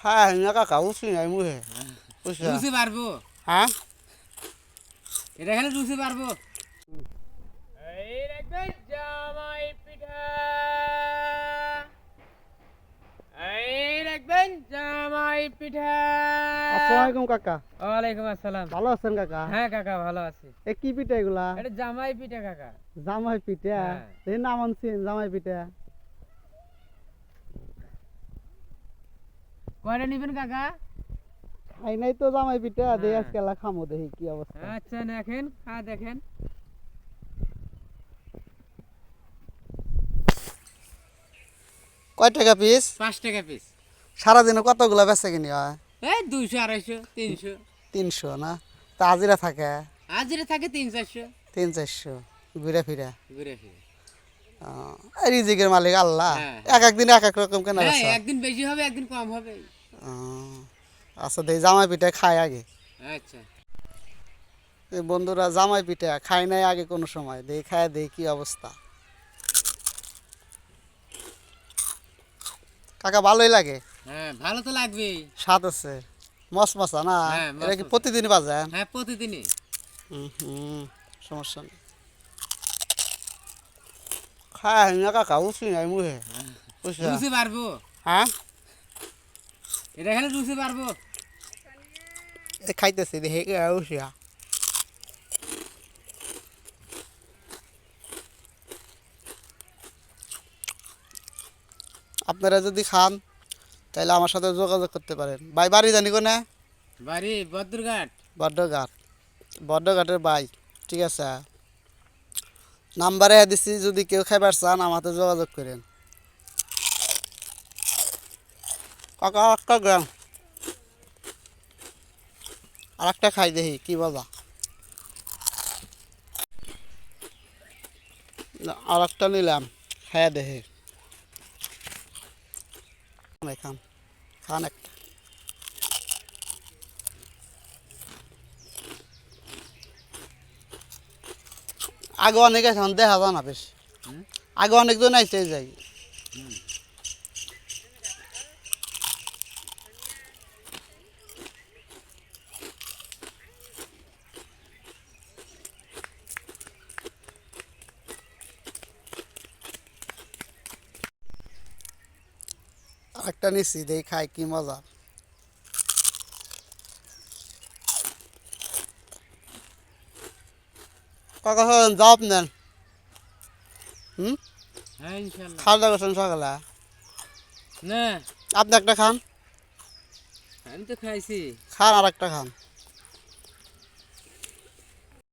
খায় না কাকা উঠছি নাই মুহে বুঝছা পারব হ্যাঁ এটা খেলে রুচি পারব এই রাখবেন জামাই পিঠা এই রাখবেন জামাই পিঠা আসসালামাইকুম কাকা। ওয়ালাইকুম আসসালাম। ভালো আছেন কাকা? হ্যাঁ কাকা ভালো আছি। এ কি পিঠা এগুলা? এটা জামাই পিঠা কাকা। জামাই পিঠা? হ্যাঁ। এই নাম আনছেন জামাই পিঠা? কয়টা নিবেন কাকা? খাই নাই তো জামাই পিঠা দেই হ্যাঁ। আজকে খামো দেখি কি অবস্থা। আচ্ছা দেখেন হ্যাঁ দেখেন। কয় টাকা পিস পাঁচ টাকা পিস সারাদিনে কতগুলা বেচা কিনি হয়? এই দুইশো আড়াইশো তিনশো। তিনশো না? তা হাজিরা থাকে? হাজিরা থাকে তিন চারশো। তিন চারশো। ঘুরে ফিরে? ঘুরে ফিরে। রিজিকের মালিক আল্লাহ। হ্যাঁ। এক একদিন এক এক রকম কেনা হ্যাঁ একদিন বেশি হবে একদিন কম হবে। আচ্ছা দেই জামাই পিঠা খায় আগে। আচ্ছা। এই বন্ধুরা জামাই পিঠা খায় নাই আগে কোনো সময়। দেই খায় দেই কি অবস্থা? কাকা ভালোই লাগে? হ্যাঁ ভালো তো লাগবেই। স্বাদ আছে। মস মশা না? হ্যাঁ, এটা কি প্রতিদিন বাজেন হ্যাঁ প্রতিদিনই। হুম হুম সমস্যা নেই। খায় না কাকা নাই মুহে বুঝছা পারব হ্যাঁ এটা খেলে রুচি পারব খাইতেছি দেখে আপনারা যদি খান তাহলে আমার সাথে যোগাযোগ করতে পারেন। ভাই বাড়ি জানি কোনে? বাড়ি বদ্রঘাট। বড্ডঘাট বড্ডঘাটের ভাই ঠিক আছে। নাম্বারে দিছি, যদি কেউ খাইবার চান আমাদের যোগাযোগ করেন। গ্রাম। আর একটা খাই দেখি, কি বলা? আর একটা নিলাম হ্যাঁ দেখি। খান একটা। আগে অনেক আছে এখন দেখা যায় না বেশ? আগে অনেকজন আইসে যাই একটা নিচ্ছি দেই খাই কি মজা। কাকা জব নেন। হুম? হ্যাঁ খাওয়া দাওয়া করছেন সকালে? না। আপনি একটা খান। আমি তো খাইছি। খান আর একটা খান।